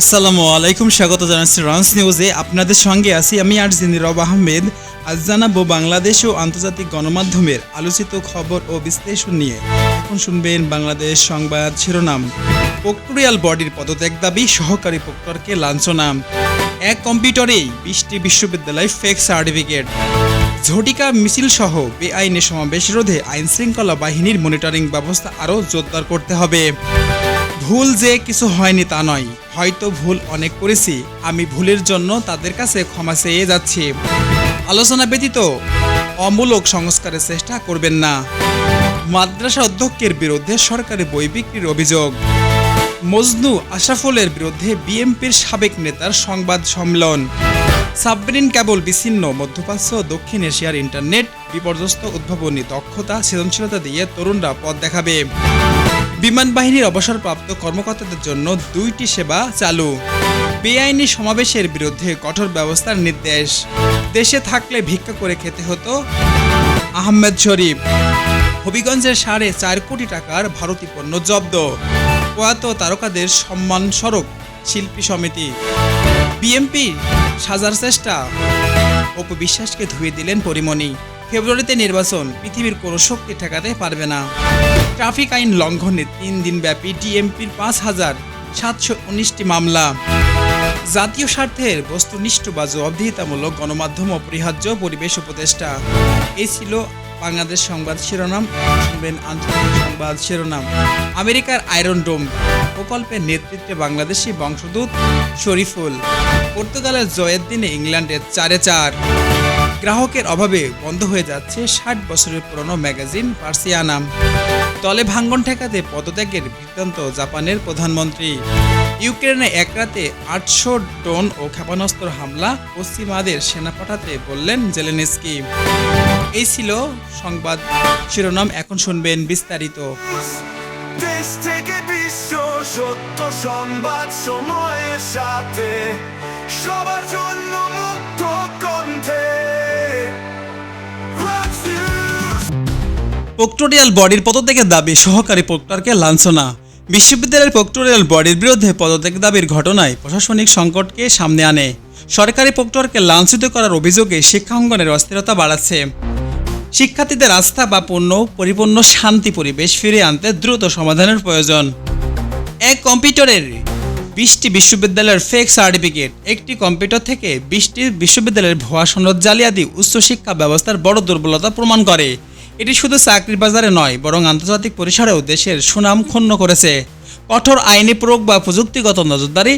আসসালামু আলাইকুম, স্বাগত জানাচ্ছি রান্স নিউজে আপনাদের সঙ্গে আছি আমি আর রব আহমেদ। আজ জানাব বাংলাদেশ ও আন্তর্জাতিক গণমাধ্যমের আলোচিত খবর ও বিশ্লেষণ নিয়ে। এখন শুনবেন বাংলাদেশ সংবাদ শিরোনাম। পোক্টোরিয়াল বডির পদত্যাগ দাবি, সহকারী প্রক্টরকে লাঞ্ছনা এক কম্পিউটারেই বিশটি বিশ্ববিদ্যালয় ফেক সার্টিফিকেট। ঝটিকা মিছিল সহ বেআইনি সমাবেশ রোধে আইনশৃঙ্খলা বাহিনীর মনিটরিং ব্যবস্থা আরও জোরদার করতে হবে। ভুল যে কিছু হয়নি তা নয়। হয়তো ভুল অনেক করেছি, আমি ভুলের জন্য তাদের কাছে ক্ষমা চেয়ে যাচ্ছি। আলোচনা ব্যতীত অমূলক সংস্কারের চেষ্টা করবেন না। মাদ্রাসা অধ্যক্ষের বিরুদ্ধে সরকারি বই বিক্রির অভিযোগ। মজনু আশরাফুলের বিরুদ্ধে বিএমপির সাবেক নেতার সংবাদ সম্মেলন। সাবমেরিন কেবল বিচ্ছিন্ন, মধ্যপ্রাচ্য দক্ষিণ এশিয়ার ইন্টারনেট বিপর্যস্ত, উদ্ভাবনী দক্ষতা সৃজনশীলতা দিয়ে তরুণরা পথ দেখাবে। বিমান বাহিনীর অবসরপ্রাপ্ত কর্মকর্তাদের জন্য দুইটি সেবা চালু। বেআইনি সমাবেশের বিরুদ্ধে কঠোর ব্যবস্থার নির্দেশ। দেশে থাকলে ভিক্ষা করে খেতে হতো আহমেদ শরীফ। হবিগঞ্জের সাড়ে চার কোটি টাকার ভারতী পণ্য জব্দ। প্রয়াত তারকাদের সম্মান স্বরূপ শিল্পী সমিতি। বিএমপি সাজার চেষ্টা। অপু বিশ্বাসকে ধুয়ে দিলেন পরিমণি। ফেব্রুয়ারিতে নির্বাচন, পৃথিবীর কোনো শক্তি ঠেকাতে পারবে না। ট্রাফিক আইন লঙ্ঘনে তিন দিনব্যাপী ডিএমপির পাঁচ হাজার সাতশো উনিশটি মামলা। জাতীয় স্বার্থের বস্তুনিষ্ঠ বা জবাবদিহিতামূলক গণমাধ্যম অপরিহার্য পরিবেশ উপদেষ্টা। এই ছিল বাংলাদেশ সংবাদ শিরোনাম। শুনবেন আন্তর্জাতিক সংবাদ শিরোনাম। আমেরিকার আয়রন ডোম প্রকল্পের নেতৃত্বে বাংলাদেশি বংশদূত শরীফুল। পর্তুগালের জয়ের দিনে ইংল্যান্ডের চারে চার। গ্রাহকের অভাবে বন্ধ হয়ে যাচ্ছে ষাট বছরের পুরনো ম্যাগাজিন পার্সিয়ানাম দলে ভাঙ্গন ঠেকাতে পদত্যাগের বৃত্তান্ত জাপানের প্রধানমন্ত্রী। ইউক্রেনে এক রাতে আটশো ড্রোন ও ক্ষেপণাস্ত্র হামলা পশ্চিমাদের সেনা পাঠাতে বললেন জেলেনস্কি। এই ছিল সংবাদ শিরোনাম, এখন শুনবেন বিস্তারিত। দেশ থেকে বিশ্ব সত্য সংবাদ সময়ের সাথে সবার জন্য পোক্টোরিয়াল বডির পদত্যাগের দাবি সহকারী প্রক্টরকে লাঞ্ছনা। বিশ্ববিদ্যালয়ের পোক্টোরিয়াল বডির বিরুদ্ধে পদত্যাগ দাবির ঘটনায় প্রশাসনিক সংকটকে সামনে আনে। সরকারি প্রক্টরকে লাঞ্ছিত করার অভিযোগে শিক্ষাঙ্গনের অস্থিরতা বাড়াচ্ছে। শিক্ষার্থীদের আস্থা বা পূর্ণ পরিপূর্ণ শান্তি পরিবেশ ফিরিয়ে আনতে দ্রুত সমাধানের প্রয়োজন। এক কম্পিউটারের বিশটি বিশ্ববিদ্যালয়ের ফেক সার্টিফিকেট, একটি কম্পিউটার থেকে বিশটি বিশ্ববিদ্যালয়ের ভুয়া সনদ জালিয়াতি উচ্চশিক্ষা ব্যবস্থার বড় দুর্বলতা প্রমাণ করে। এটি শুধু চাকরির বাজারে নয়, বরং আন্তর্জাতিক পরিসরেও দেশের সুনাম ক্ষুণ্ণ করেছে। কঠোর আইনি প্রয়োগ বা প্রযুক্তিগত নজরদারি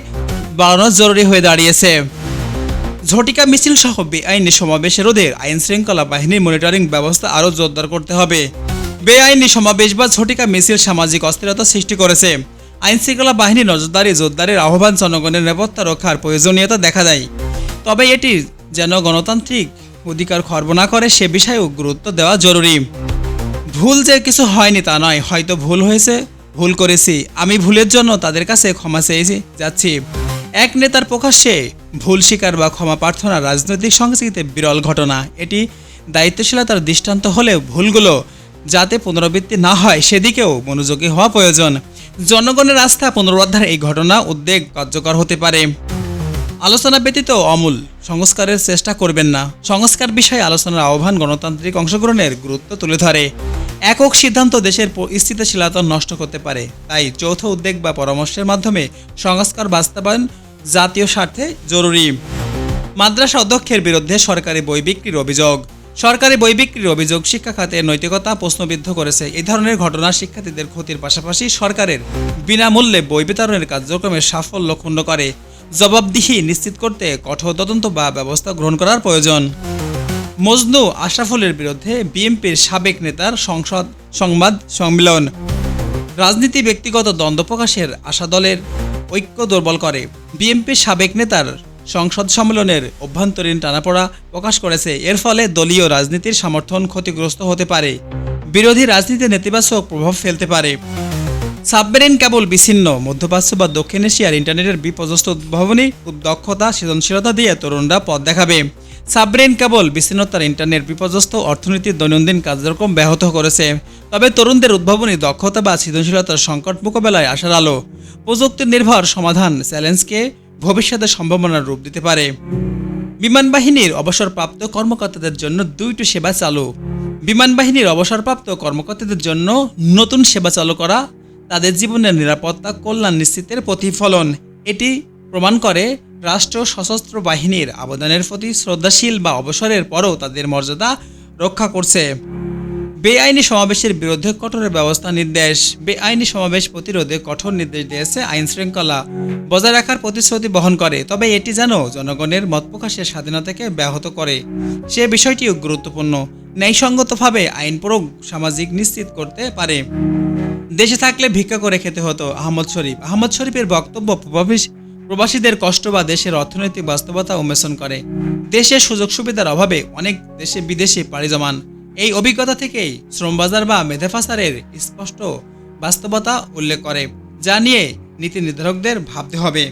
বাড়ানো জরুরি হয়ে দাঁড়িয়েছে। ঝটিকা মিছিল সহ বেআইনি সমাবেশ রোধে আইন শৃঙ্খলা বাহিনীর মনিটরিং ব্যবস্থা আরও জোরদার করতে হবে। বেআইনি সমাবেশ বা ঝটিকা মিছিল সামাজিক অস্থিরতা সৃষ্টি করেছে। আইন শৃঙ্খলা বাহিনী নজরদারি জোরদারের আহ্বান জনগণের নিরাপত্তা রক্ষার প্রয়োজনীয়তা দেখা দেয়। তবে এটি যেন গণতান্ত্রিক অধিকার খর্ব না করে সে বিষয়েও গুরুত্ব দেওয়া জরুরি। ভুল যে কিছু হয়নি তা নয়, হয়তো ভুল হয়েছে, ভুল করেছি। আমি ভুলের জন্য তাদের কাছে ক্ষমা চেয়েছি, যাচ্ছি। এক নেতার প্রকাশ্যে ভুল স্বীকার বা ক্ষমা প্রার্থনা রাজনৈতিক সংস্কৃতিতে বিরল ঘটনা। এটি দায়িত্বশীলতার দৃষ্টান্ত হলেও ভুলগুলো যাতে পুনরাবৃত্তি না হয়, সেদিকেও মনোযোগী হওয়া প্রয়োজন। জনগণের আস্থা পুনরুদ্ধার এই ঘটনা উদ্বেগ কার্যকর হতে পারে। আলোচনা ব্যতীত অমূল, সংস্কারের চেষ্টা করবেন না। সংস্কার বিষয়ে আলোচনার আহ্বান গণতান্ত্রিক অংশগ্রহণের গুরুত্ব তুলে ধরে। একক সিদ্ধান্ত দেশের স্থিতিশীলতা নষ্ট করতে পারে। তাই যৌথ উদ্যোগ বা পরামর্শের মাধ্যমে সংস্কার বাস্তবায়ন জাতীয় স্বার্থে জরুরি। মাদ্রাসা অধ্যক্ষের বিরুদ্ধে সরকারি বই বিক্রির অভিযোগ। সরকারি বই বিক্রির অভিযোগ শিক্ষা খাতে নৈতিকতা প্রশ্নবিদ্ধ করেছে। এই ধরনের ঘটনা শিক্ষার্থীদের ক্ষতির পাশাপাশি সরকারের বিনামূল্যে বই বিতরণের কার্যক্রমের সাফল্য ক্ষুণ্ণ করে। জবাবদিহি নিশ্চিত করতে কঠোর তদন্ত বা ব্যবস্থা গ্রহণ করার প্রয়োজন। মজনু আশরাফুলের বিরুদ্ধে বিএনপির সাবেক নেতার সংসদ সংবাদ সম্মেলন। রাজনীতি ব্যক্তিগত দ্বন্দ্ব প্রকাশের আশা দলের ঐক্য দুর্বল করে। বিএনপির সাবেক নেতার সংসদ সম্মেলনের অভ্যন্তরীণ টানাপড়া প্রকাশ করেছে। এর ফলে দলীয় রাজনীতির সমর্থন ক্ষতিগ্রস্ত হতে পারে। বিরোধী রাজনীতি নেতিবাচক প্রভাব ফেলতে পারে। সাবমেরিন কেবল বিচ্ছিন্ন। মধ্যপ্রাচ্য বা দক্ষিণ এশিয়ার ইন্টারনেটের বিপর্যস্ত উদ্ভাবনী খুব দক্ষতা সৃজনশীলতা দিয়ে তরুণরা পথ দেখাবে। সাবরেন কেবল বিচ্ছিন্নতার ইন্টারনেট বিপর্যস্ত অর্থনীতির দৈনন্দিন কার্যক্রম ব্যাহত করেছে। তবে তরুণদের উদ্ভাবনী দক্ষতা বা সৃজনশীলতার সংকট মোকাবেলায় আসার আলো। প্রযুক্তি নির্ভর সমাধান চ্যালেঞ্জকে ভবিষ্যতে সম্ভাবনার রূপ দিতে পারে। বিমান বাহিনীর অবসরপ্রাপ্ত কর্মকর্তাদের জন্য দুইটি সেবা চালু। বিমান বাহিনীর অবসরপ্রাপ্ত কর্মকর্তাদের জন্য নতুন সেবা চালু করা তাদের জীবনের নিরাপত্তা, কল্যাণ নিশ্চিতের প্রতিফলন। এটি প্রমাণ করে রাষ্ট্র সশস্ত্র বাহিনীর আবেদনের প্রতি শ্রদ্ধাশীল বা অবসরের পরও তাদের মর্যাদা রক্ষা করছে। বেআইনি সমাবেশের বিরুদ্ধে কঠোর ব্যবস্থা নির্দেশ। বেআইনি সমাবেশ প্রতিরোধে কঠোর নির্দেশ দিয়েছে আইন শৃঙ্খলা বজায় রাখার প্রতিশ্রুতি বহন করে। তবে এটি যেন জনগণের মত প্রকাশের স্বাধীনতাকে ব্যাহত করে। সে বিষয়টিও গুরুত্বপূর্ণ। ন্যায়সঙ্গতভাবে আইন প্রয়োগ সামাজিক নিশ্চিত করতে পারে। দেশে থাকলে ভিক্ষা করে খেতে হতো আহমদ শরীফ। আহমদ শরীফের বক্তব্য প্রবাসী প্রবাসীদের কষ্ট বা দেশের অর্থনৈতিক বাস্তবতা উন্মোচন করে। দেশে সুযোগ সুবিধার অভাবে অনেক দেশে বিদেশে পাড়ি জমান। এই অভিজ্ঞতা থেকেই শ্রমবাজার বা মেধাফাসারের স্পষ্ট বাস্তবতা উল্লেখ করে, যা নিয়ে নীতি নির্ধারকদের ভাবতে হবে।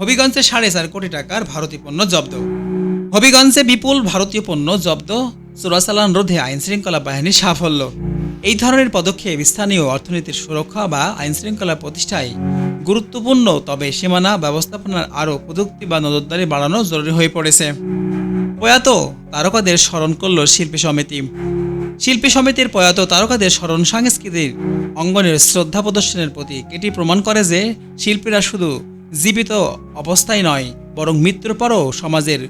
হবিগঞ্জে সাড়ে চার কোটি টাকার ভারতীয় পণ্য জব্দ। হবিগঞ্জে বিপুল ভারতীয় পণ্য জব্দ। চোরাচালান রোধে আইন শৃঙ্খলা বাহিনীর সাফল্য। এই ধরনের পদক্ষেপ স্থানীয় অর্থনীতির সুরক্ষা বা আইন শৃঙ্খলা প্রতিষ্ঠায় গুরুত্বপূর্ণ, তবে সীমানা ব্যবস্থাপনার আরও প্রযুক্তি বা নজরদারি বাড়ানো জরুরি হয়ে পড়েছে। প্রয়াত তারকাদের স্মরণ করল শিল্পী সমিতি। শিল্পী সমিতির প্রয়াত তারকাদের স্মরণ সাংস্কৃতিক অঙ্গনের শ্রদ্ধা প্রদর্শনের প্রতীক। এটি প্রমাণ করে যে শিল্পীরা শুধু জীবিত অবস্থায় নয়, বরং মৃত্যুর পরও সমাজের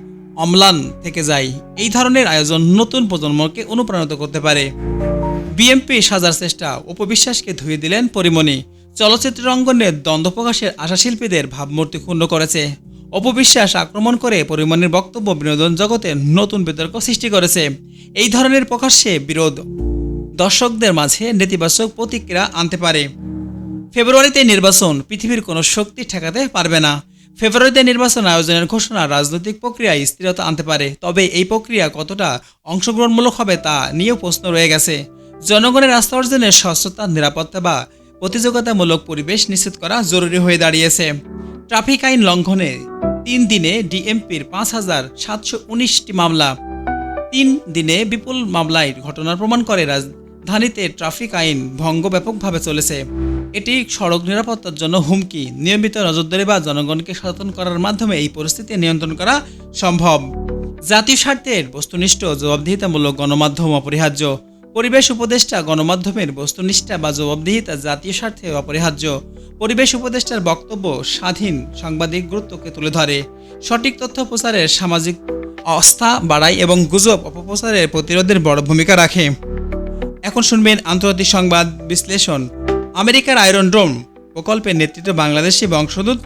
অম্লান থেকে যায়। এই ধরনের আয়োজন নতুন প্রজন্মকে অনুপ্রাণিত করতে পারে। বিএমপি সাজার চেষ্টা উপবিশ্বাসকে ধুয়ে দিলেন পরিমণি। চলচ্চিত্র অঙ্গনে দ্বন্দ্ব প্রকাশের আশা শিল্পীদের ভাবমূর্তি ক্ষুণ্ণ করেছে। অপবিশ্বাস আক্রমণ করে পরিমণির বক্তব্য বিনোদন জগতে নতুন বিতর্ক সৃষ্টি করেছে। এই ধরনের প্রকাশ্যে বিরোধ দর্শকদের মাঝে নেতিবাচক প্রতিক্রিয়া আনতে পারে। ফেব্রুয়ারিতে নির্বাচন, পৃথিবীর কোনো শক্তি ঠেকাতে পারবে না। ফেব্রুয়ারিতে নির্বাচন আয়োজনের ঘোষণা রাজনৈতিক প্রক্রিয়ায় স্থিরতা আনতে পারে। তবে এই প্রক্রিয়া কতটা অংশগ্রহণমূলক হবে তা নিয়েও প্রশ্ন রয়ে গেছে। জনগণের আস্থা অর্জনের স্বচ্ছতা নিরাপত্তা বা প্রতিযোগিতামূলক পরিবেশ নিশ্চিত করা জরুরি হয়ে দাঁড়িয়েছে। ট্রাফিক আইন লঙ্ঘনে তিন দিনে ডিএমপির পাঁচ হাজার সাতশো উনিশটি মামলা। তিন দিনে বিপুল মামলায় ঘটনার প্রমাণ করে রাজধানীতে ট্রাফিক আইন ভঙ্গ ব্যাপকভাবে চলেছে। এটি সড়ক নিরাপত্তার জন্য হুমকি, নিয়মিত নজরদারি বা জনগণকে সচেতন করার মাধ্যমে এই পরিস্থিতি নিয়ন্ত্রণ করা সম্ভব। জাতীয় স্বার্থের বস্তুনিষ্ঠ, জবাবদিহিতামূলক গণমাধ্যম অপরিহার্য। পরিবেশ উপদেষ্টা গণমাধ্যমের বস্তুনিষ্ঠা বা জবাবদিহিতা জাতীয় স্বার্থে অপরিহার্য। পরিবেশ উপদেষ্টার বক্তব্য স্বাধীন, সাংবাদিক গুরুত্বকে তুলে ধরে। সঠিক তথ্য প্রচারের সামাজিক অস্থা বাড়ায় এবং গুজব অপপ্রচারের প্রতিরোধের বড় ভূমিকা রাখে। এখন শুনবেন আন্তর্জাতিক সংবাদ বিশ্লেষণ। আমেরিকার আয়রন ড্রোম প্রকল্পের নেতৃত্বে বাংলাদেশি বংশদূত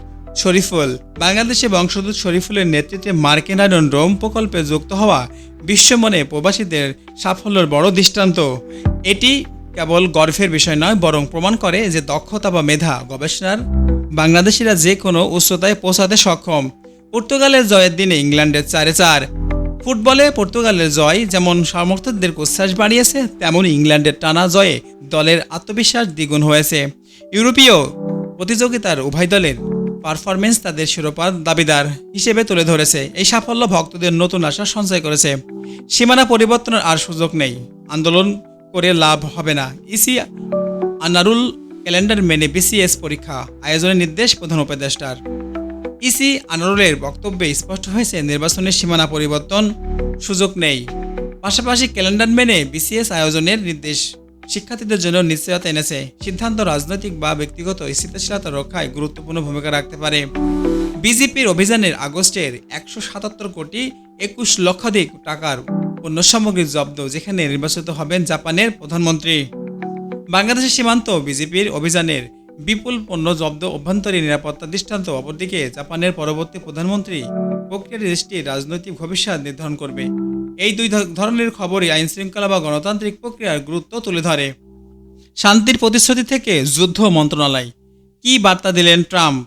শরীফুল। বাংলাদেশে বংশদূত শরীফুলের নেতৃত্বে মার্কিন আয়রন ড্রোম প্রকল্পে যুক্ত হওয়া বিশ্বমনে প্রবাসীদের সাফল্যের বড় দৃষ্টান্ত। এটি কেবল গর্বের বিষয় নয়, বরং প্রমাণ করে যে দক্ষতা বা মেধা গবেষণার বাংলাদেশিরা যে কোনো উচ্চতায় পৌঁছাতে সক্ষম। পর্তুগালের জয়ের দিনে ইংল্যান্ডের চারে চার। ফুটবলে পর্তুগালের জয় যেমন সমর্থকদের উচ্ছ্বাস বাড়িয়েছে, তেমন ইংল্যান্ডের টানা জয়ে দলের আত্মবিশ্বাস দ্বিগুণ হয়েছে। ইউরোপীয় প্রতিযোগিতার উভয় দলের পারফরমেন্স তাদের শিরোপার দাবিদার হিসেবে তুলে ধরেছে। এই সাফল্য ভক্তদের নতুন আশা সঞ্চয় করেছে। সীমানা পরিবর্তনের আর সুযোগ নেই। আন্দোলন করে লাভ হবে না। ইসি আনারুল ক্যালেন্ডার মেনে বিসিএস পরীক্ষা, আয়োজনের নির্দেশ প্রধান উপদেষ্টার। ইসি আনারুলের বক্তব্যে স্পষ্ট হয়েছে, নির্বাচনের সীমানা পরিবর্তন সুযোগ নেই। পাশাপাশি ক্যালেন্ডার মেনে বিসিএস আয়োজনের নির্দেশ শিক্ষার্থীদের জন্য নিশ্চয়তা এনেছে। সিদ্ধান্ত রাজনৈতিক বা ব্যক্তিগত স্থিতিশীলতা রক্ষায় গুরুত্বপূর্ণ ভূমিকা রাখতে পারে। বিজেপির অভিযানের আগস্টের একশো সাতাত্তর কোটি একুশ লক্ষাধিক টাকার পণ্য সামগ্রী জব্দ, যেখানে নির্বাচিত হবেন জাপানের প্রধানমন্ত্রী। বাংলাদেশের সীমান্ত বিজেপির অভিযানের বিপুল পণ্য জব্দ, অভ্যন্তরীণ নিরাপত্তা দৃষ্টান্ত, অপরদিকে জাপানের পরবর্তী প্রধানমন্ত্রী প্রক্রিয়ার দেশটির রাজনৈতিক ভবিষ্যৎ নির্ধারণ করবে। এই দুই ধরনের খবরই আইন শৃঙ্খলা বা গণতান্ত্রিক প্রক্রিয়ার গুরুত্ব তুলে ধরে। শান্তির প্রতিশ্রুতি থেকে যুদ্ধ মন্ত্রণালয়। কি বার্তা দিলেন ট্রাম্প?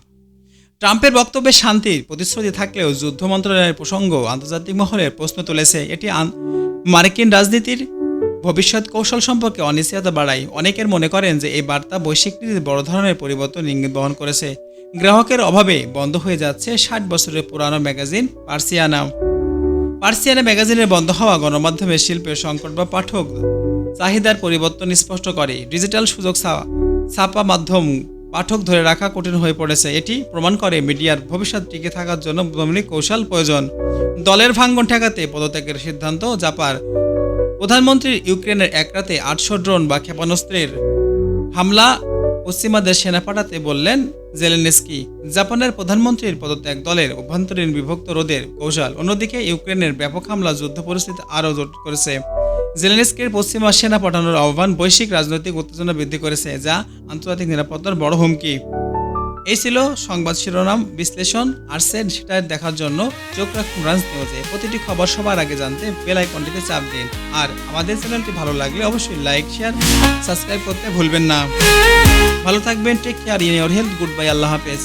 ট্রাম্পের বক্তব্যে শান্তির প্রতিশ্রুতি থাকলেও যুদ্ধ মন্ত্রণালয়ের প্রসঙ্গ আন্তর্জাতিক মহলে প্রশ্ন তুলেছে। এটি মার্কিন রাজনীতির ভবিষ্যৎ কৌশল সম্পর্কে অনিশ্চয়তা বাড়ায়। অনেকের মনে করেন যে এই বার্তা বৈশ্বিক নীতিতে বড় ধরনের পরিবর্তন ইঙ্গিত বহন করেছে। গ্রাহকের অভাবে বন্ধ হয়ে যাচ্ছে ষাট বছরের পুরানো ম্যাগাজিন পার্সিয়ানা। পার্সিয়ানা ম্যাগাজিনের বন্ধ হওয়া গণমাধ্যমের শিল্পের সংকট বা পাঠক চাহিদার পরিবর্তন স্পষ্ট করে। ডিজিটাল সুযোগ ছাপা মাধ্যম পাঠক ধরে রাখা কঠিন হয়ে পড়েছে। এটি প্রমাণ করে মিডিয়ার ভবিষ্যৎ টিকে থাকার জন্য দমনিক কৌশল প্রয়োজন। দলের ভাঙ্গন ঠেকাতে পদত্যাগের সিদ্ধান্ত জাপার। প্রধানমন্ত্রীর ইউক্রেনের এক রাতে আটশো ড্রোন বা ক্ষেপণাস্ত্রের হামলা পশ্চিমাদের সেনা পাঠাতে বললেন জেলেনস্কি, জাপানের প্রধানমন্ত্রীর পদত্যাগ দলের অভ্যন্তরীণ বিভক্ত রোধের কৌশল, অন্যদিকে ইউক্রেনের ব্যাপক হামলা যুদ্ধ পরিস্থিতি আরও জটিল করেছে। জেলেনস্কির পশ্চিমা সেনা পাঠানোর আহ্বান বৈশ্বিক রাজনৈতিক উত্তেজনা বৃদ্ধি করেছে, যা আন্তর্জাতিক নিরাপত্তার বড় হুমকি। এই ছিল সংবাদ শিরোনাম, বিশ্লেষণ আর সেন সেটা দেখার জন্য চোখ রাখুন রাজ নিউজে। প্রতিটি খবর সবার আগে জানতে বেল আইকনটিতে চাপ দিন। আর আমাদের চ্যানেলটি ভালো লাগলে অবশ্যই লাইক, শেয়ার, সাবস্ক্রাইব করতে ভুলবেন না। ভালো থাকবেন, take care, in your health, good bye, আল্লাহ হাফেজ।